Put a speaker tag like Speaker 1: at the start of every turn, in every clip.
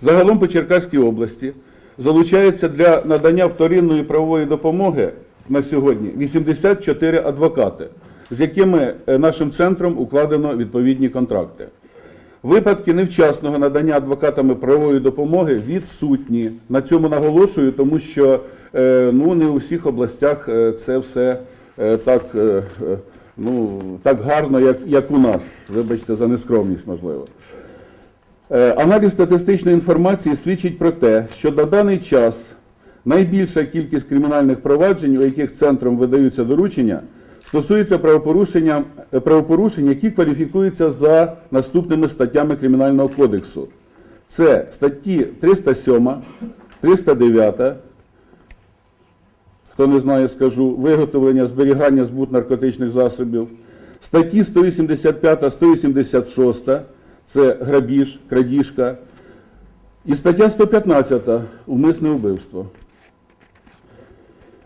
Speaker 1: Загалом по Черкаській області залучається для надання вторинної правової допомоги на сьогодні 84 адвокати, з якими е, нашим центром укладено відповідні контракти. Випадки невчасного надання адвокатами правової допомоги відсутні. На цьому наголошую, тому що е, ну, не у всіх областях е, це все так, ну, так гарно, як, як у нас. Вибачте за нескромність, можливо. Е, Аналіз статистичної інформації свідчить про те, що на даний час найбільша кількість кримінальних проваджень, у яких центром видаються доручення, стосується правопорушення, е, правопорушень, які кваліфікуються за наступними статтями Кримінального кодексу. Це статті 307, 309, хто не знає, скажу, виготовлення, зберігання, збут наркотичних засобів. Статті 185, 186 це грабіж, крадіжка. І стаття 115 умисне вбивство.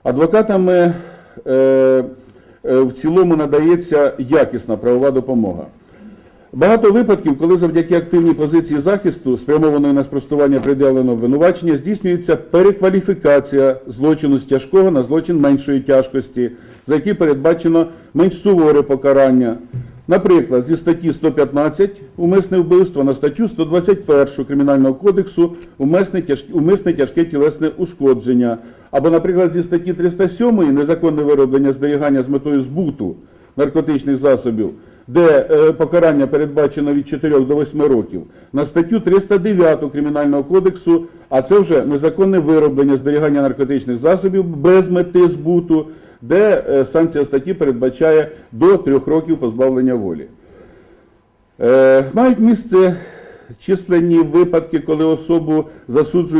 Speaker 1: Адвокатами е, е, в цілому надається якісна правова допомога. Багато випадків, коли завдяки активній позиції захисту, спрямованої на спростування пред'явленого обвинувачення, здійснюється перекваліфікація злочину з тяжкого на злочин меншої тяжкості, за який передбачено менш суворе покарання. Наприклад, зі статті 115 умисне вбивство на статтю 121 Кримінального кодексу умисне тяжке, умисне тяжке тілесне ушкодження. Або, наприклад, зі статті 307 незаконне вироблення зберігання з метою збуту наркотичних засобів, де е, покарання передбачено від 4 до 8 років, на статтю 309 Кримінального кодексу, а це вже незаконне вироблення зберігання наркотичних засобів без мети збуту, де е, санкція статті передбачає до трьох років позбавлення волі. Е, Мають місце численні випадки, коли особу засуджують